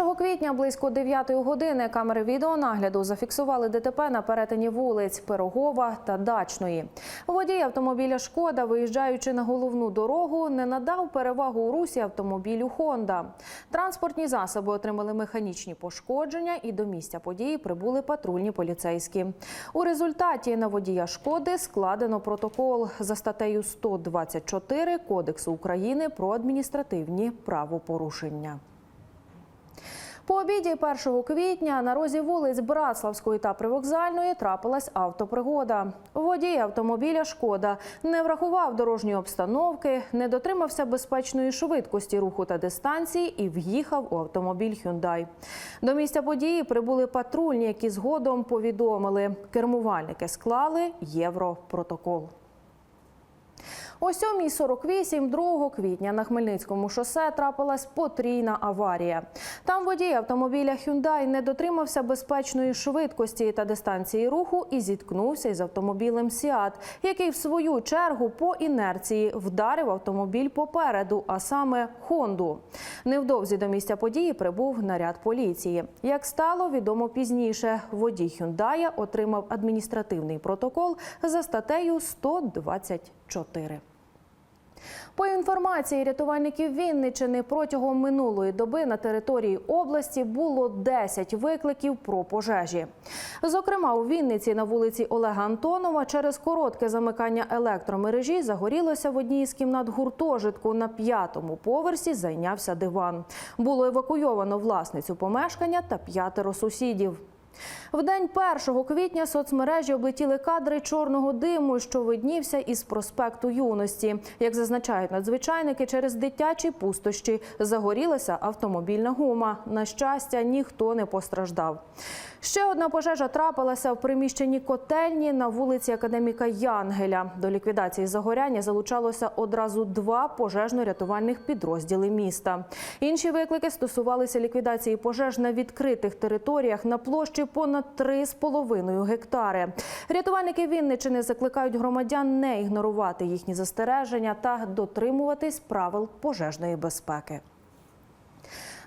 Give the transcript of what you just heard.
1 квітня близько 9 години камери відеонагляду зафіксували ДТП на перетині вулиць Пирогова та Дачної. Водій автомобіля Шкода, виїжджаючи на головну дорогу, не надав перевагу у русі автомобілю Хонда. Транспортні засоби отримали механічні пошкодження, і до місця події прибули патрульні поліцейські. У результаті на водія шкоди складено протокол за статтею 124 Кодексу України про адміністративні правопорушення. По обіді 1 квітня на розі вулиць Братславської та Привокзальної трапилась автопригода. Водій автомобіля Шкода не врахував дорожньої обстановки, не дотримався безпечної швидкості руху та дистанції і в'їхав у автомобіль Hyundai. До місця події прибули патрульні, які згодом повідомили, кермувальники склали європротокол. О 7.48 2 квітня на Хмельницькому шосе трапилась потрійна аварія. Там водій автомобіля Hyundai не дотримався безпечної швидкості та дистанції руху і зіткнувся із автомобілем Seat, який в свою чергу по інерції вдарив автомобіль попереду, а саме Хонду. Невдовзі до місця події прибув наряд поліції. Як стало відомо пізніше, водій Hyundai отримав адміністративний протокол за статтею 124. По інформації рятувальників Вінничини протягом минулої доби на території області було 10 викликів про пожежі. Зокрема, у Вінниці на вулиці Олега Антонова через коротке замикання електромережі загорілося в одній із кімнат гуртожитку. На п'ятому поверсі зайнявся диван. Було евакуйовано власницю помешкання та п'ятеро сусідів. В день 1 квітня соцмережі облетіли кадри чорного диму, що виднівся із проспекту юності. Як зазначають надзвичайники, через дитячі пустощі загорілася автомобільна гума. На щастя, ніхто не постраждав. Ще одна пожежа трапилася в приміщенні котельні на вулиці Академіка Янгеля. До ліквідації загоряння залучалося одразу два пожежно-рятувальних підрозділи міста. Інші виклики стосувалися ліквідації пожеж на відкритих територіях на площі понад 3,5 гектари. Рятувальники Вінничини закликають громадян не ігнорувати їхні застереження та дотримуватись правил пожежної безпеки.